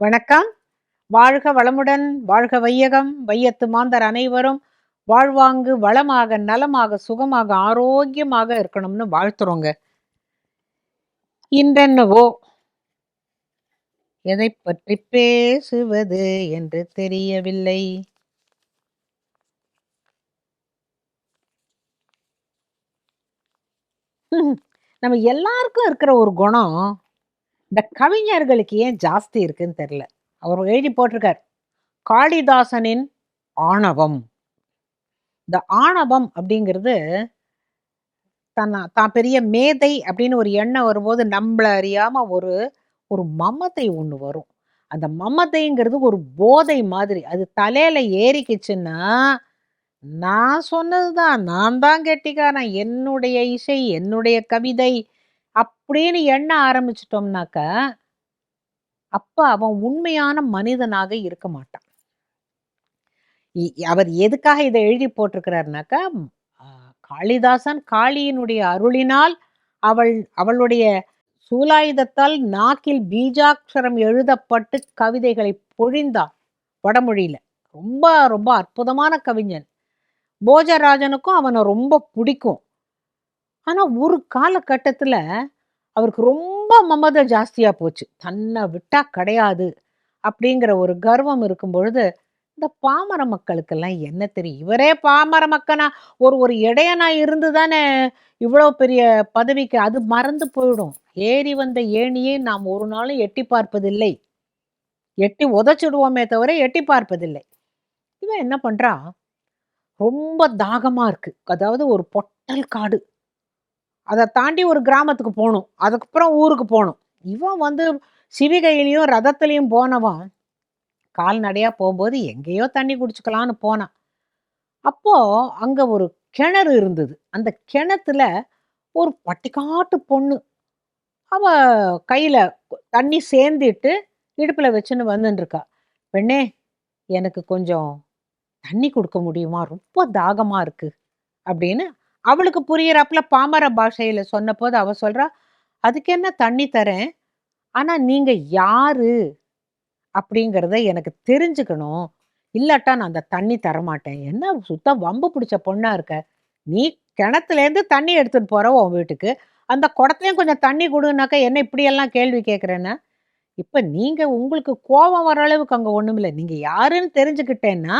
வணக்கம். வாழ்க வளமுடன் வாழ்க வையகம் வையத்து மாந்தர் அனைவரும் வாழ்வாங்கு வளமாக நலமாக சுகமாக ஆரோக்கியமாக இருக்கணும்னு வாழ்த்துறோங்க. இன்றென்னவோ எதை பற்றி பேசுவது என்று தெரியவில்லை. நம்ம எல்லாருக்கும் இருக்கிற ஒரு குணம் இந்த கவிஞர்களுக்கு ஏன் ஜாஸ்தி இருக்குன்னு தெரில அவர் எழுதி போட்டிருக்கார். காளிதாசனின் ஆணவம். இந்த ஆணவம் அப்படிங்கிறது தன்னா தான் பெரிய மேதை அப்படின்னு ஒரு எண்ணம் வரும்போது நம்மள அறியாமல் ஒரு ஒரு மமத்தை ஒன்று வரும். அந்த மமத்தைங்கிறது ஒரு போதை மாதிரி. அது தலையில் ஏறிக்கிச்சுன்னா நான் சொன்னது தான் நான் தான் கெட்டிக்காரன். என்னுடைய இசை என்னுடைய கவிதை அப்படின்னு எண்ண ஆரம்பிச்சிட்டோம்னாக்க அப்ப அவன் உண்மையான மனிதனாக இருக்க மாட்டான். இ- அவர் எதுக்காக இதை எழுதி போட்டிருக்கிறாருனாக்கா காளிதாசன் காளியினுடைய அருளினால் அவள் அவளுடைய சூலாயுதத்தால் நாக்கில் பீஜாட்சரம் எழுதப்பட்டு கவிதைகளை பொழிந்தான் வடமொழியில. ரொம்ப ரொம்ப அற்புதமான கவிஞன். போஜராஜனுக்கும் அவனை ரொம்ப பிடிக்கும். ஆனால் ஒரு காலகட்டத்தில் அவருக்கு ரொம்ப மமதை ஜாஸ்தியாக போச்சு. தன்னை விட்டா கிடையாது அப்படிங்கிற ஒரு கர்வம் இருக்கும் பொழுது இந்த பாமர மக்களுக்கெல்லாம் என்ன தெரியும்? இவரே பாமர மக்கனா? ஒரு ஒரு இடையனா இருந்து தானே இவ்வளோ பெரிய பதவிக்கு அது மறந்து போயிடும். ஏறி வந்த ஏணியை நாம் ஒரு நாளும் எட்டி பார்ப்பதில்லை. எட்டி உதச்சிடுவோமே தவிர எட்டி பார்ப்பதில்லை. இவன் என்ன பண்ணுறா ரொம்ப தாகமாக இருக்குது அதாவது ஒரு பொட்டல் காடு. அதை தாண்டி ஒரு கிராமத்துக்கு போகணும். அதுக்கப்புறம் ஊருக்கு போகணும். இவன் வந்து சிவிகையிலையும் ரதத்துலேயும் போனவன் கால்நடையாக போகும்போது எங்கேயோ தண்ணி குடிச்சுக்கலான்னு போனான். அப்போது அங்கே ஒரு கிணறு இருந்தது. அந்த கிணத்துல ஒரு பட்டிக்காட்டு பொண்ணு. அவ கையில் தண்ணி சேர்ந்துட்டு இடுப்பில் வச்சுன்னு வந்துட்டுருக்கா பெண்ணே எனக்கு கொஞ்சம் தண்ணி கொடுக்க முடியுமா? ரொம்ப தாகமாக இருக்குது அப்படின்னு அவளுக்கு புரியறாப்புல பாமர பாஷையில சொன்னபோது அவ சொல்றா அதுக்கு என்ன தண்ணி தரேன்? ஆனா நீங்க யாரு? அப்படிங்கிறத எனக்கு தெரிஞ்சுக்கணும். இல்லாட்டா நான் அந்த தண்ணி தரமாட்டேன். என்ன சுத்தம் வம்பு பிடிச்ச பொண்ணா இருக்க? நீ கிணத்துலேருந்து தண்ணி எடுத்துகிட்டு போற உன் வீட்டுக்கு. அந்த குடத்துலையும் கொஞ்சம் தண்ணி கொடுனாக்கா என்ன இப்படியெல்லாம் கேள்வி கேட்குறேன்னா இப்போ நீங்கள் உங்களுக்கு கோபம் வர அளவுக்கு அங்கே ஒன்றும் இல்லை. நீங்கள் யாருன்னு தெரிஞ்சுக்கிட்டேன்னா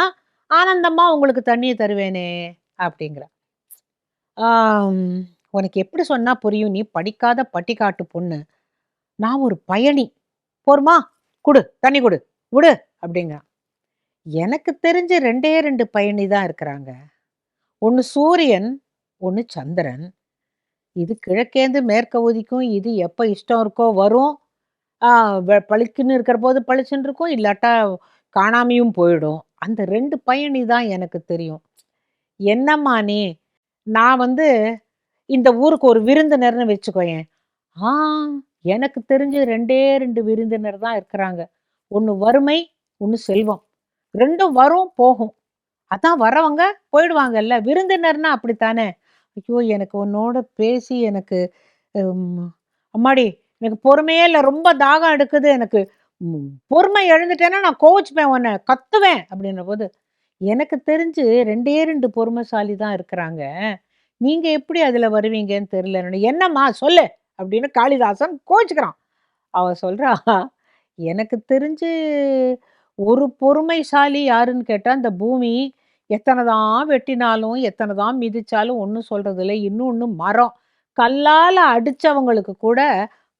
ஆனந்தமாக உங்களுக்கு தண்ணியை தருவேனே அப்படிங்கிற. ஆம், உனக்கு எப்படி சொன்னா புரியும்? நீ படிக்காத பட்டிக்காட்டு பொண்ணு. நான் ஒரு பயணி. போருமா? குடு தண்ணி குடு விடு அப்படிங்கிறான் எனக்கு தெரிஞ்ச ரெண்டே ரெண்டு பயணி தான் இருக்கிறாங்க. ஒன்று சூரியன் ஒன்று சந்திரன். இது கிழக்கேந்து மேற்க உதிக்கும் இது எப்போ இஷ்டம் இருக்கோ வரும். ஆ, வெ- பளிச்சுன்னு இருக்கிற போது பளிச்சுன்னு இருக்கும். இல்லாட்டா காணாமையும் போயிடும். அந்த ரெண்டு பயணி தான் எனக்கு தெரியும். என்னம்மா நீ? நான் வந்து இந்த ஊருக்கு ஒரு விருந்தினர்னு வச்சுக்கோயேன். ஆ எனக்கு தெரிஞ்சு ரெண்டே ரெண்டு விருந்தினர் தான் இருக்கிறாங்க. ஒன்று வறுமை ஒன்று செல்வம். ரெண்டும் வரும் போகும். அதான் வரவங்க போயிடுவாங்கல்ல. விருந்தினர்னா அப்படித்தானே? ஐயோ எனக்கு உன்னோட பேசி எனக்கு அம்மாடி எனக்கு பொறுமையே இல்லை. ரொம்ப தாகம் எடுக்குது. எனக்கு பொறுமை எழுந்துட்டேன்னா நான் கோவிச்சுப்பேன் உன்னை. கத்துவேன் அப்படின்ற போது எனக்கு தெரிஞ்சு ரெண்டே ரெண்டு பொறுமைசாலி தான் இருக்கிறாங்க. நீங்க எப்படி அதுல வருவீங்கன்னு தெரியல என்னம்மா சொல்லு அப்படின்னு காளிதாசன் கோச்சுக்கிறான் அவ சொல்றா எனக்கு தெரிஞ்சு ஒரு பொறுமைசாலி யாருன்னு கேட்டா அந்த பூமி எத்தனை தான் வெட்டினாலும் எத்தனை தான் மிதிச்சாலும் ஒன்றும் சொல்றது இல்லை இன்னொன்று மரம். கல்லால் அடித்தவங்களுக்கு கூட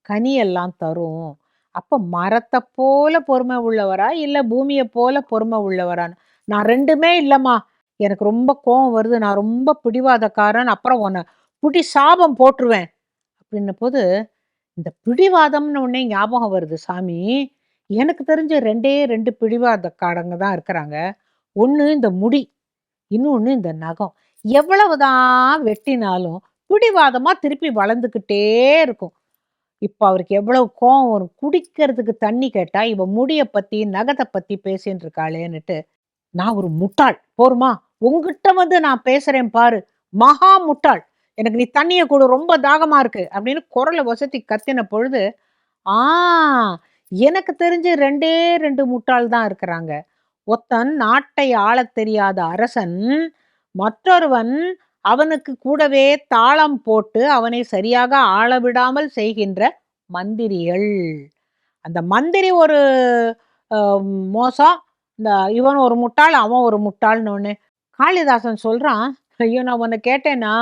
கனியெல்லாம் தரும். அப்போ மரத்தை போல பொறுமை உள்ளவரா இல்லை பூமியை போல பொறுமை உள்ளவரான்னு? நான் ரெண்டுமே இல்லைம்மா. எனக்கு ரொம்ப கோவம் வருது. நான் ரொம்ப பிடிவாதக்காரன். அப்புறம் உன்னை புடி சாபம் போட்டுருவேன். அப்படின்ன போது இந்த பிடிவாதம்னு உடனே ஞாபகம் வருது சாமி. எனக்கு தெரிஞ்ச ரெண்டே ரெண்டு பிடிவாதக்காரங்க தான் இருக்கிறாங்க. ஒன்று இந்த முடி இன்னொன்று இந்த நகம். எவ்வளவுதான் வெட்டினாலும் பிடிவாதமாக திருப்பி வளர்ந்துக்கிட்டே இருக்கும். இப்போ அவருக்கு எவ்வளவு கோவம் வரும். குடிக்கிறதுக்கு தண்ணி கேட்டால் இவன் முடியை பற்றி நகத்தை பற்றி பேசின்னு இருக்காளேன்னுட்டு நான் ஒரு முட்டாள். போருமா? உங்ககிட்ட வந்து நான் பேசுறேன் பாரு. மகா முட்டாள். எனக்கு நீ தண்ணியை கொடு ரொம்ப தாகமா இருக்கு அப்படின்னு குரலை வசதி கத்தின பொழுது ஆ எனக்கு தெரிஞ்சு ரெண்டே ரெண்டு முட்டாள் தான் இருக்கிறாங்க. ஒத்தன் நாட்டை ஆளத் தெரியாத அரசன் மற்றொருவன் அவனுக்கு கூடவே தாளம் போட்டு அவனை சரியாக ஆள விடாமல் செய்கின்ற மந்திரிகள். அந்த மந்திரி ஒரு மோசம் இந்த இவன் ஒரு முட்டாள் அவன் ஒரு முட்டாள்னு ஒன்று காளிதாசன் சொல்கிறான் ஐயோ நான் உன்னை கேட்டேனா?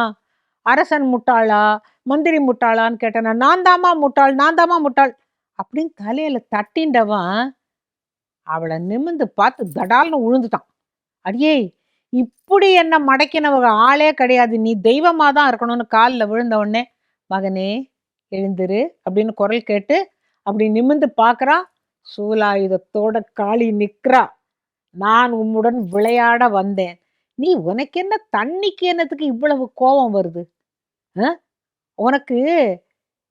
அரசன் முட்டாளா? மந்திரி முட்டாளான்னு கேட்டேனா? நான் தாமா முட்டாள் நான் தாமா முட்டாள் அப்படின்னு தலையில தட்டின்றவன் அவளை நிமிந்து பார்த்து தடால்னு உழுந்துட்டான். அடியே இப்படி என்ன மடக்கினவங்க ஆளே கிடையாது. நீ தெய்வமா தான் இருக்கணும்னு காலில் விழுந்த உடனே மகனே எழுந்துரு அப்படின்னு குரல் கேட்டு அப்படி நிமிந்து பார்க்குறா. சூலாயுதத்தோட காளி நிற்கிறா நான் உம்முடன் விளையாட வந்தேன். நீ உனக்கு என்ன தண்ணிக்கு என்னத்துக்கு இவ்வளவு கோபம் வருது? ஆ? உனக்கு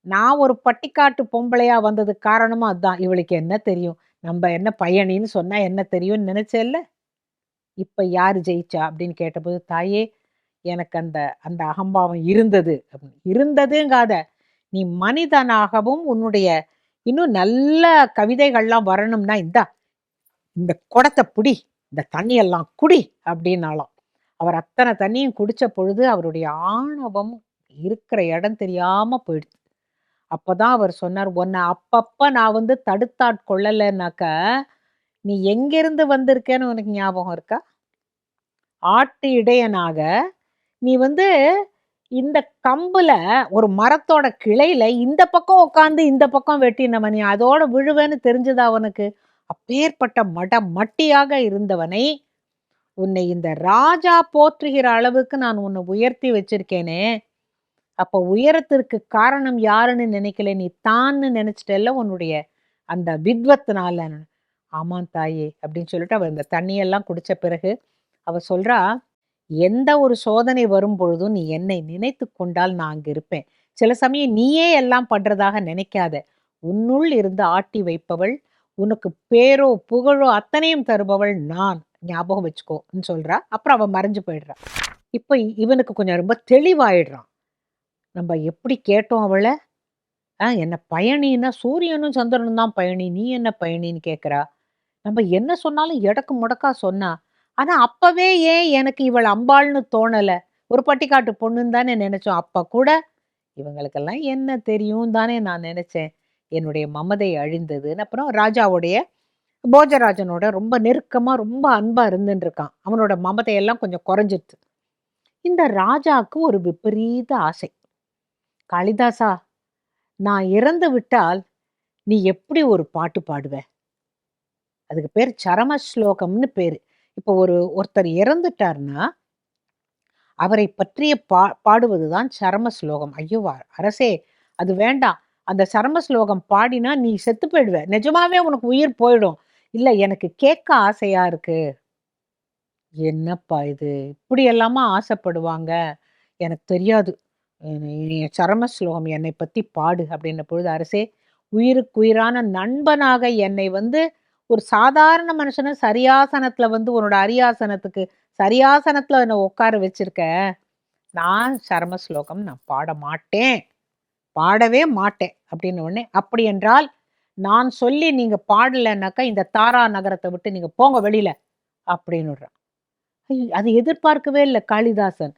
நான் ஒரு பட்டிக்காட்டு பொம்பளையா வந்தது காரணமா அதுதான் இவளுக்கு என்ன தெரியும்? நம்ம என்ன பையனின்னு சொன்னா என்ன தெரியும்னு நினைச்சேல்ல இப்ப யார் ஜெயிச்சா? அப்படின்னு கேட்டபோது தாயே எனக்கு அந்த அந்த அகம்பாவம் இருந்தது. அப்படின்னு. இருந்ததுங்காத. நீ மனிதனாகவும் உன்னுடைய இன்னும் நல்ல கவிதைகள்லாம் வரணும்னா இந்தா இந்த குடத்தை பிடி இந்த தண்ணியெல்லாம் குடி அப்படின்னாலாம் அவர் அத்தனை தண்ணியும் குடித்த பொழுது அவருடைய ஆணவம் இருக்கிற இடம் தெரியாமல் போயிடுச்சு. அப்போதான் அவர் சொன்னார் உன்னை அப்பப்போ நான் வந்து தடுத்தாட்கொள்ளலைனாக்க நீ எங்கேருந்து வந்திருக்கேன்னு உனக்கு ஞாபகம் இருக்கா? ஆட்டு இடையனாக நீ வந்து இந்த கம்புல ஒரு மரத்தோட கிளையில இந்த பக்கம் உட்காந்து இந்த பக்கம் வெட்டினவன் நீ அதோட விழுவேன்னு தெரிஞ்சதா அவனுக்கு அப்பேற்பட்ட மட மட்டியாக இருந்தவனை உன்னை இந்த ராஜா போற்றுகிற அளவுக்கு நான் உன்னை உயர்த்தி வச்சிருக்கேனே. அப்போ உயரத்திற்கு காரணம் யாருன்னு நினைக்கல நீ தான்னு நினைச்சிட்டல்ல உன்னுடைய அந்த வித்வத்தினால. ஆமாம் தாயே அப்படின்னு சொல்லிட்டு அவ இந்த தண்ணியெல்லாம் குடிச்ச பிறகு அவ சொல்றா எந்த ஒரு சோதனை வரும் பொழுதும் நீ என்னை நினைத்து கொண்டால் நான் அங்கே இருப்பேன். சில சமயம் நீயே எல்லாம் பண்றதாக நினைக்காத. உன்னுள் இருந்து ஆட்டி வைப்பவள் உனக்கு பேரோ புகழோ அத்தனையும் தருபவள் நான். ஞாபகம் வச்சுக்கோன்னு சொல்கிறா அப்புறம் அவன் மறைஞ்சு போயிடுறா. இப்போ இவனுக்கு கொஞ்சம் ரொம்ப தெளிவாயிடுறான். நம்ம எப்படி கேட்டோம் அவளை? ஆ என்ன பயணின்னா சூரியனும் சந்திரனும் தான் பயணி. நீ என்ன பயணின்னு கேட்குறா நம்ம என்ன சொன்னாலும் எடக்கு முடக்கா சொன்னா ஆனால் அப்போவே ஏன் எனக்கு இவள் அம்பாள்னு தோணலை? ஒரு பட்டிக்காட்டு பொண்ணுன்னு தானே நினச்சோம். அப்போ கூட இவங்களுக்கெல்லாம் என்ன தெரியும் தானே நான் நினச்சேன். என்னுடைய மமதை அழிந்ததுன்னு அப்புறம் ராஜாவுடைய போஜராஜனோட ரொம்ப நெருக்கமாக ரொம்ப அன்பாக இருந்துருக்கான் இருக்கான் அவனோட மமதையெல்லாம் கொஞ்சம் குறைஞ்சிருச்சு. இந்த ராஜாவுக்கு ஒரு விபரீத ஆசை. காளிதாசா நான் இறந்து விட்டால் நீ எப்படி ஒரு பாட்டு பாடுவ? அதுக்கு பேர் சரம ஸ்லோகம்னு பேர். இப்போ ஒரு ஒருத்தர் இறந்துட்டார்னா அவரை பற்றிய பா பாடுவதுதான் சரம ஸ்லோகம் ஐயோ அரசே அது வேண்டாம். அந்த சரம ஸ்லோகம் பாடினா நீ செத்து போயிடுவ. நிஜமாவே உனக்கு உயிர் போயிடும். இல்லை எனக்கு கேட்க ஆசையா இருக்கு. என்னப்பா இது? இப்படி எல்லாமா ஆசைப்படுவாங்க? எனக்கு தெரியாது. நீ சரம ஸ்லோகம் என்னை பற்றி பாடு அப்படின்ன பொழுது அரசே உயிருக்குயிரான நண்பனாக என்னை வந்து ஒரு சாதாரண மனுஷனை சரியாசனத்தில் வந்து உன்னோட அரியாசனத்துக்கு சரியாசனத்தில் என்னை உட்கார வச்சிருக்க. நான் சரம ஸ்லோகம் நான் பாட மாட்டேன். பாடவே மாட்டேன் அப்படின்னு உடனே அப்படி என்றால் நான் சொல்லி நீங்க பாடலைன்னாக்கா இந்த தாரா நகரத்தை விட்டு நீங்க போங்க வெளியில அப்படின்னு அது எதிர்பார்க்கவே இல்லை காளிதாசன்.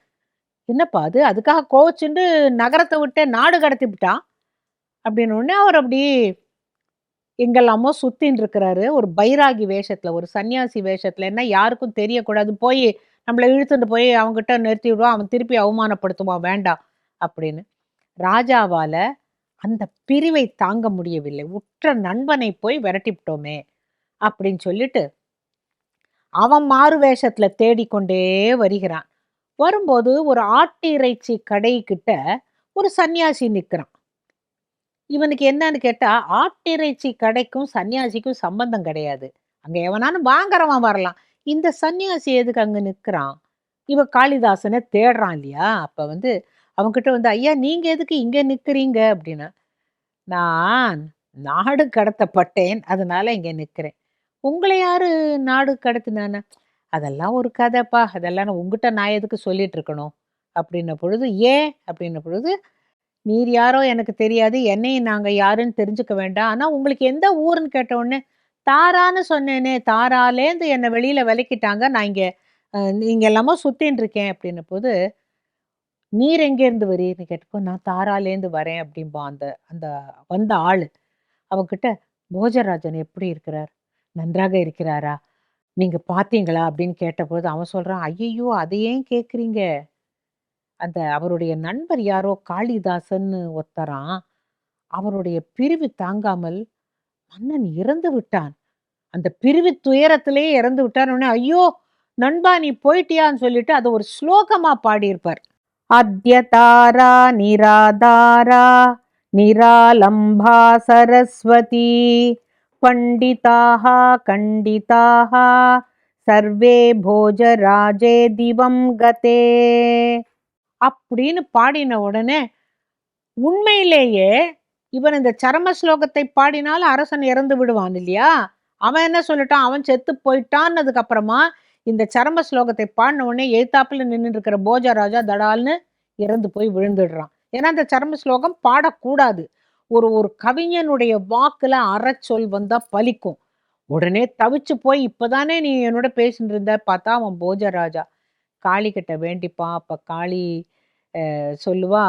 என்னப்பா அது? அதுக்காக கோவச்சுண்டு நகரத்தை விட்டு நாடு கடத்தி விட்டான்? அப்படின்னு உடனே அவர் அப்படி எங்கெல்லாமோ சுத்தின்னு இருக்கிறாரு. ஒரு பைராகி வேஷத்துல ஒரு சன்னியாசி வேஷத்துல என்ன யாருக்கும் தெரியக்கூடாது. போய் நம்மளை இழுத்துட்டு போய் அவங்ககிட்ட நிறுத்தி விடுவான். அவன் திருப்பி அவமானப்படுத்துவான். வேண்டாம் அப்படின்னு. ராஜாவால அந்த பிரிவை தாங்க முடியவில்லை. உற்ற நண்பனை போய் விரட்டிவிட்டோமே அப்படின்னு சொல்லிட்டு அவன் மாறு வேஷத்துல தேடிக்கொண்டே வருகிறான். வரும்போது ஒரு ஆட்டு இறைச்சி கடை கிட்ட ஒரு சன்னியாசி நிற்கிறான். இவனுக்கு என்னன்னு கேட்டா ஆட்டிறைச்சி கடைக்கும் சன்னியாசிக்கும் சம்பந்தம் கிடையாது. அங்க எவனாலும் வாங்குறவன் வரலாம். இந்த சன்னியாசி எதுக்கு அங்க நிற்கிறான்? இவன் காளிதாசனை தேடுறான் இல்லையா? அப்ப வந்து அவங்ககிட்ட வந்து ஐயா நீங்க எதுக்கு இங்க நிக்கிறீங்க? அப்படின்னா நான் நாடு கடத்தப்பட்டேன் அதனால இங்க நிக்கிறேன். உங்களை யாரு நாடு கடத்தினான அதெல்லாம் ஒரு கதைப்பா. அதெல்லாம் நான் உங்ககிட்ட நான் எதுக்கு சொல்லிட்டு இருக்கணும்? அப்படின்ன பொழுது ஏன்? அப்படின்ன பொழுது நீர் யாரோ எனக்கு தெரியாது. என்னையும் நாங்கள் யாருன்னு தெரிஞ்சுக்க வேண்டாம். ஆனால் உங்களுக்கு எந்த ஊருன்னு கேட்டவுடனே தாரான்னு சொன்னேனே தாராலேருந்து என்னை வெளியில் விலக்கிட்டாங்க. நான் இங்கே இங்கே எல்லாமோ சுற்றின்னு இருக்கேன் அப்படின்ன போது நீர் எங்கேருந்து வரீர்னு கேட்டப்போ நான் தாராலேருந்து வரேன் அப்படிம்பா அந்த அந்த வந்த ஆள். அவகிட்ட போஜராஜன் எப்படி இருக்கிறார்? நன்றாக இருக்கிறாரா? நீங்கள் பார்த்தீங்களா? அப்படின்னு கேட்டபோது அவன் சொல்கிறான் ஐயையோ அதை ஏன் கேட்குறீங்க அந்த அவருடைய நண்பர் யாரோ காளிதாசன்னு ஒருத்தரான் அவருடைய பிரிவு தாங்காமல் மன்னன் இறந்து விட்டான். அந்த பிரிவு துயரத்திலே இறந்து விட்டான். உடனே ஐயோ நண்பா நீ போயிட்டியான்னு சொல்லிட்டு அதை ஒரு ஸ்லோகமாக பாடியிருப்பார். अद्यतारा निराधारा निरालम्भा सरस्वती சரஸ்வதி खण्डिताः கண்டிதாக சர்வே போஜராஜே திவம் கதே அப்படின்னு பாடின உடனே உண்மையிலேயே இவன் இந்த சரம ஸ்லோகத்தை பாடினால் அரசன் இறந்து விடுவான் இல்லையா? அவன் என்ன சொல்லிட்டான்? அவன் செத்து போயிட்டான்னதுக்கு அப்புறமா இந்த சரம ஸ்லோகத்தை பாடின உடனே எழுத்தாப்புல நின்று இருக்கிற போஜராஜா தடால்னு இறந்து போய் விழுந்துடுறான். ஏன்னா அந்த சரம ஸ்லோகம் பாடக்கூடாது. ஒரு ஒரு கவிஞனுடைய வாக்குல அறச்சொல் வந்தா பலிக்கும். உடனே தவிச்சு போய் இப்பதானே நீ என்னோட பேசிட்டு இருந்த பார்த்தா அவன் போஜராஜா காளி கிட்ட வேண்டிப்பான். அப்ப காளி சொல்லுவா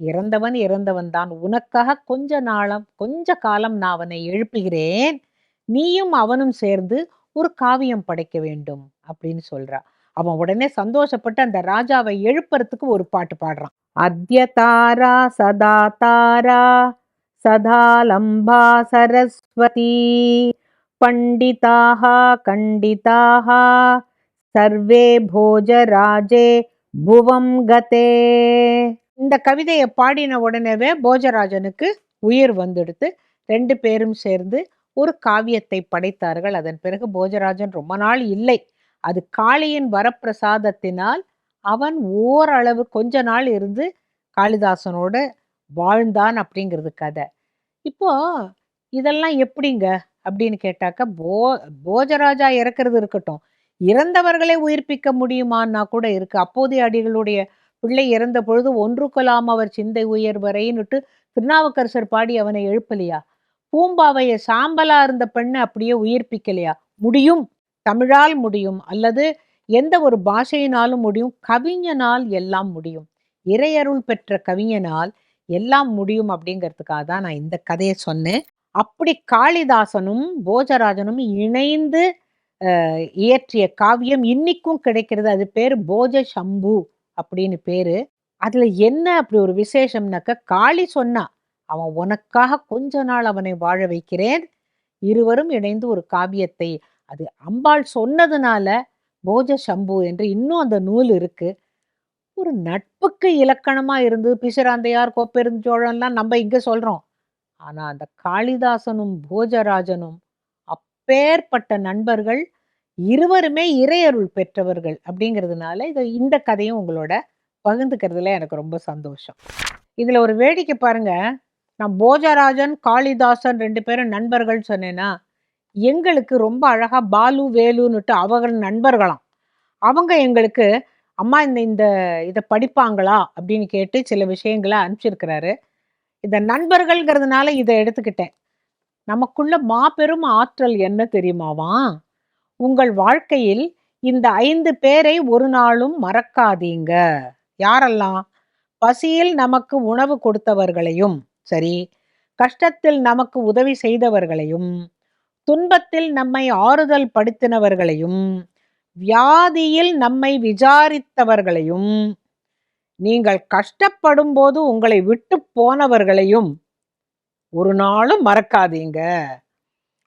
இறந்தவன் இறந்தவன் தான். உனக்காக கொஞ்ச நாளம் கொஞ்ச காலம் நான் அவனை எழுப்புகிறேன். நீயும் அவனும் சேர்ந்து ஒரு காவியம் படைக்க வேண்டும் அப்படின்னு சொல்றா. அவன் உடனே சந்தோஷப்பட்டு அந்த ராஜாவை எழுப்புறதுக்கு ஒரு பாட்டு பாடுறான். அத்ய தாரா சதா தாரா சதா லம்பா சரஸ்வதி பண்டிதாக கண்டிதாக சர்வே போஜராஜே புவம் கதே. இந்த கவிதையை பாடின உடனேவே போஜராஜனுக்கு உயிர் வந்துடுத்து ரெண்டு பேரும் சேர்ந்து ஒரு காவியத்தை படைத்தார்கள். அதன் பிறகு போஜராஜன் ரொம்ப நாள் இல்லை. அது காளியின் வரப்பிரசாதத்தினால் அவன் ஓரளவு கொஞ்ச நாள் இருந்து காளிதாசனோட வாழ்ந்தான் அப்படிங்கிறது கதை. இப்போ இதெல்லாம் எப்படிங்க? அப்படின்னு கேட்டாக்க போ போஜராஜா இறக்கிறது இருக்கட்டும். இறந்தவர்களை உயிர்ப்பிக்க முடியுமான்னா கூட இருக்கு. அப்போதைய அடிகளுடைய பிள்ளை இறந்த பொழுது ஒன்று கொலாம் அவர் சிந்தை உயர்வரைன்னுட்டு திருநாவுக்கரசர் பாடி அவனை எழுப்பலையா? பூம்பாவைய சாம்பலா இருந்த பெண்ணை அப்படியே உயிர்ப்பிக்கலையா? முடியும். தமிழால் முடியும். அல்லது எந்த ஒரு பாஷையினாலும் முடியும். கவிஞனால் எல்லாம் முடியும். இறையருள் பெற்ற கவிஞனால் எல்லாம் முடியும் அப்படிங்கிறதுக்காக தான் நான் இந்த கதையை சொன்னேன். அப்படி காளிதாசனும் போஜராஜனும் இணைந்து இயற்றிய காவியம் இன்னிக்கும் கிடைக்கிறது. அது பேர் போஜ சம்பு அப்படின்னு பேரு. அதுல என்ன அப்படி ஒரு விசேஷம்னாக்க காளி சொன்னா அவன் உனக்காக கொஞ்ச நாள் அவனை வாழ வைக்கிறேன். இருவரும் இணைந்து ஒரு காவியத்தை அது அம்பாள் சொன்னதுனால போஜ சம்பு என்று இன்னும் அந்த நூல் இருக்கு. ஒரு நட்புக்கு இலக்கணமா இருந்து பிசுராந்தையார் கோப்பெருஞ்சோழன்லாம் நம்ம இங்க சொல்றோம். ஆனா அந்த காளிதாசனும் போஜராஜனும் அப்பேற்பட்ட நண்பர்கள் இருவருமே இறையருள் பெற்றவர்கள் அப்படிங்கிறதுனால இதை இந்த கதையும் உங்களோட பகிர்ந்துக்கிறதுல எனக்கு ரொம்ப சந்தோஷம். இதுல ஒரு வேடிக்கை பாருங்க. நான் போஜராஜன் காளிதாசன் ரெண்டு பேரும் நண்பர்கள் சொன்னேன்னா எங்களுக்கு ரொம்ப அழகாக பாலு வேலுன்னுட்டு அவர்கள் நண்பர்களாம். அவங்க எங்களுக்கு அம்மா இந்த இந்த இதை படிப்பாங்களா? அப்படின்னு கேட்டு சில விஷயங்களை அனுப்பிச்சிருக்கிறாரு. இந்த நண்பர்கள்ங்கிறதுனால இதை எடுத்துக்கிட்டேன். நமக்குள்ள மாபெரும் ஆற்றல் என்ன தெரியுமாவாம் உங்கள் வாழ்க்கையில் இந்த ஐந்து பேரை ஒரு நாளும் மறக்காதீங்க. யாரெல்லாம்? பசியில் நமக்கு உணவு கொடுத்தவர்களையும் சரி. கஷ்டத்தில் நமக்கு உதவி செய்தவர்களையும் துன்பத்தில் நம்மை ஆறுதல் படுத்தினவர்களையும் வியாதியில் நம்மை விசாரித்தவர்களையும் நீங்கள் கஷ்டப்படும் போது உங்களை விட்டு போனவர்களையும் ஒரு நாளும் மறக்காதீங்க.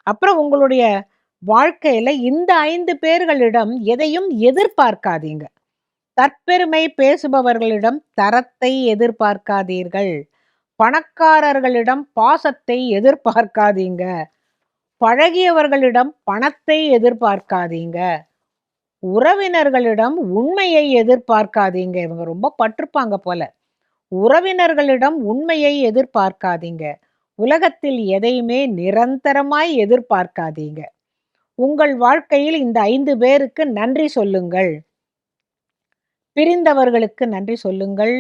அப்புறம் உங்களுடைய வாழ்க்கையில இந்த ஐந்து பேர்களிடம் எதையும் எதிர்பார்க்காதீங்க. தற்பெருமை பேசுபவர்களிடம் தரத்தை எதிர்பார்க்காதீர்கள். பணக்காரர்களிடம் பாசத்தை எதிர்பார்க்காதீங்க. பழகியவர்களிடம் பணத்தை எதிர்பார்க்காதீங்க. உறவினர்களிடம் உண்மையை எதிர்பார்க்காதீங்க. இவங்க ரொம்ப பட்டிருப்பாங்க போல. உறவினர்களிடம் உண்மையை எதிர்பார்க்காதீங்க. உலகத்தில் எதையுமே நிரந்தரமாய் எதிர்பார்க்காதீங்க. உங்கள் வாழ்க்கையில் இந்த ஐந்து பேருக்கு நன்றி சொல்லுங்கள். பிரிந்தவர்களுக்கு நன்றி சொல்லுங்கள்.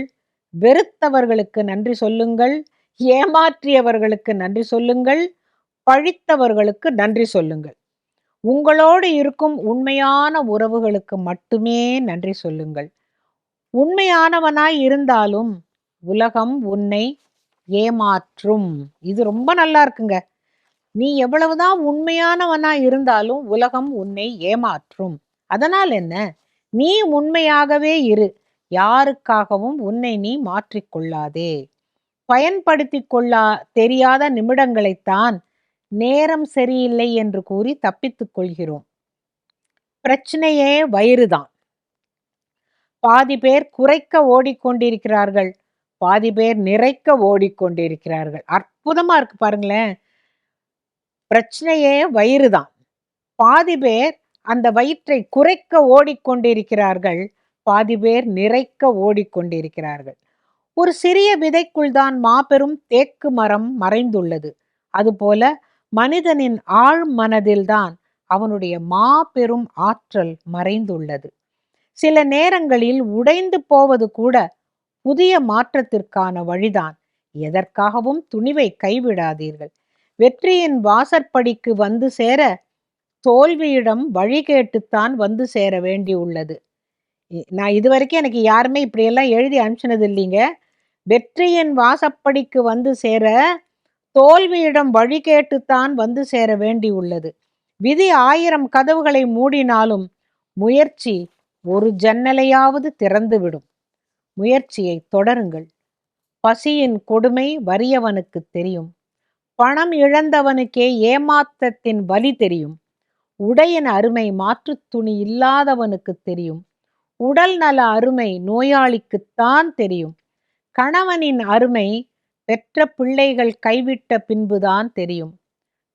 வெறுத்தவர்களுக்கு நன்றி சொல்லுங்கள் ஏமாற்றியவர்களுக்கு நன்றி சொல்லுங்கள் பழித்தவர்களுக்கு நன்றி சொல்லுங்கள். உங்களோடு இருக்கும் உண்மையான உறவுகளுக்கு மட்டுமே நன்றி சொல்லுங்கள். உண்மையானவனாய் இருந்தாலும் உலகம் உன்னை ஏமாற்றும். இது ரொம்ப நல்லா இருக்குங்க. நீ எவ்வளவுதான் உண்மையானவனா இருந்தாலும் உலகம் உன்னை ஏமாற்றும். அதனால் என்ன? நீ உண்மையாகவே இரு. யாருக்காகவும் உன்னை நீ மாற்றிக்கொள்ளாதே பயன்படுத்தி கொள்ளா தெரியாத நிமிடங்களைத்தான் நேரம் சரியில்லை என்று கூறி தப்பித்துக் கொள்கிறோம். பிரச்சனையே வயிறுதான். பாதி பேர் குறைக்க ஓடிக்கொண்டிருக்கிறார்கள். பாதி பேர் நிறைக்க ஓடிக்கொண்டிருக்கிறார்கள். அற்புதமா இருக்கு பாருங்களேன். பிரச்சனையே வயிறு தான் பாதி பேர் அந்த வயிற்றை குறைக்க ஓடிக்கொண்டிருக்கிறார்கள். பாதி பேர் நிறைக்க ஓடிக்கொண்டிருக்கிறார்கள். ஒரு சிறிய விதைக்குள் தான் மாபெரும் தேக்கு மரம் மறைந்துள்ளது. அதுபோல மனிதனின் ஆழ் மனதில்தான் அவனுடைய மாபெரும் ஆற்றல் மறைந்துள்ளது. சில நேரங்களில் உடைந்து போவது கூட புதிய மாற்றத்திற்கான வழிதான். எதற்காகவும் துணிவை கைவிடாதீர்கள். வெற்றியின் வாசற்படிக்கு வந்து சேர தோல்வியிடம் வழி கேட்டுத்தான் வந்து சேர வேண்டியுள்ளது. நான் இது வரைக்கும் எனக்கு யாருமே இப்படியெல்லாம் எழுதி அனுப்பிச்சினது இல்லைங்க. வெற்றியின் வாசப்படிக்கு வந்து சேர தோல்வியிடம் வழி கேட்டுத்தான் வந்து சேர வேண்டி உள்ளது. விதி ஆயிரம் கதவுகளை மூடினாலும் முயற்சி ஒரு ஜன்னலையாவது திறந்துவிடும். முயற்சியை தொடருங்கள். பசியின் கொடுமை வறியவனுக்கு தெரியும். பணம் இழந்தவனுக்கே ஏமாற்றத்தின் வலி தெரியும். உடையின் அருமை மாற்றுத் துணி இல்லாதவனுக்கு தெரியும். உடல் நல அருமை நோயாளிக்குத்தான் தெரியும். கணவனின் அருமை பெற்ற பிள்ளைகள் கைவிட்ட பின்புதான் தெரியும்.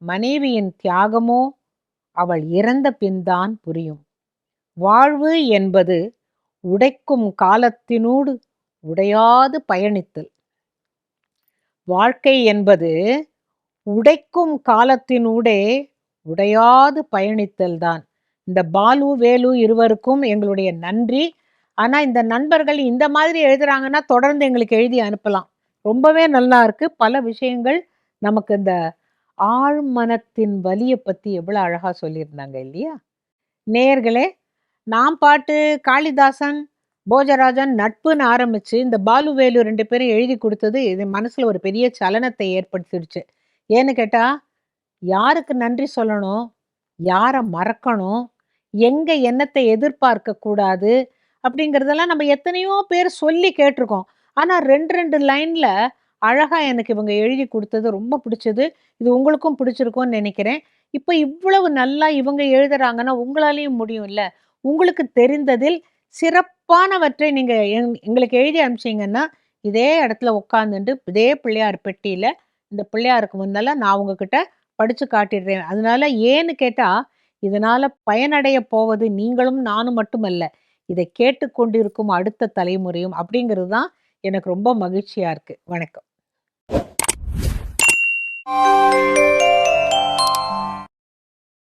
மனைவியின் தியாகமோ அவள் இறந்த பின்தான் புரியும். வாழ்வு என்பது உடைக்கும் காலத்தினூடு உடையாது பயணித்தல். வாழ்க்கை என்பது உடைக்கும் காலத்தினூடே உடையாது பயணித்தல்தான். இந்த பாலு வேலு இருவருக்கும் எங்களுடைய நன்றி. ஆனால் இந்த நண்பர்கள் இந்த மாதிரி எழுதுறாங்கன்னா தொடர்ந்து எங்களுக்கு எழுதி அனுப்பலாம். ரொம்பவே நல்லா இருக்கு. பல விஷயங்கள் நமக்கு இந்த ஆழ்மனத்தின் வலியை பற்றி எவ்வளோ அழகாக சொல்லியிருந்தாங்க இல்லையா? நேர்களே நான் பாட்டு காளிதாசன் போஜராஜன் நட்புன்னு ஆரம்பித்து இந்த பாலு வேலு ரெண்டு பேரும் எழுதி கொடுத்தது இது மனசில் ஒரு பெரிய சலனத்தை ஏற்படுத்திடுச்சு. ஏன்னு கேட்டால் யாருக்கு நன்றி சொல்லணும்? யாரை மறக்கணும்? எங்க என்னத்தை எதிர்பார்க்க கூடாது அப்படிங்கிறதெல்லாம் நம்ம எத்தனையோ பேர் சொல்லி கேட்டிருக்கோம். ஆனால் ரெண்டு ரெண்டு லைனில் அழகாக எனக்கு இவங்க எழுதி கொடுத்தது ரொம்ப பிடிச்சது. இது உங்களுக்கும் பிடிச்சிருக்கும்னு நினைக்கிறேன். இப்போ இவ்வளவு நல்லா இவங்க எழுதுறாங்கன்னா உங்களாலையும் முடியும் இல்லை உங்களுக்கு தெரிந்ததில் சிறப்பானவற்றை நீங்கள் எங்- எங்களுக்கு எழுதி அனுப்பிச்சீங்கன்னா இதே இடத்துல உட்காந்துட்டு இதே பிள்ளையார் பெட்டியில் இந்த பிள்ளையாருக்கு முன்னால நான் உங்ககிட்ட படித்து காட்டிடுறேன். அதனால ஏன்னு கேட்டால் இதனால பயனடைய போவது நீங்களும் நானும் மட்டுமல்ல. இதை கேட்டுக்கொண்டிருக்கும் அடுத்த தலைமுறையும் அப்படிங்கிறது தான் எனக்கு ரொம்ப மகிழ்ச்சியா இருக்கு. வணக்கம்.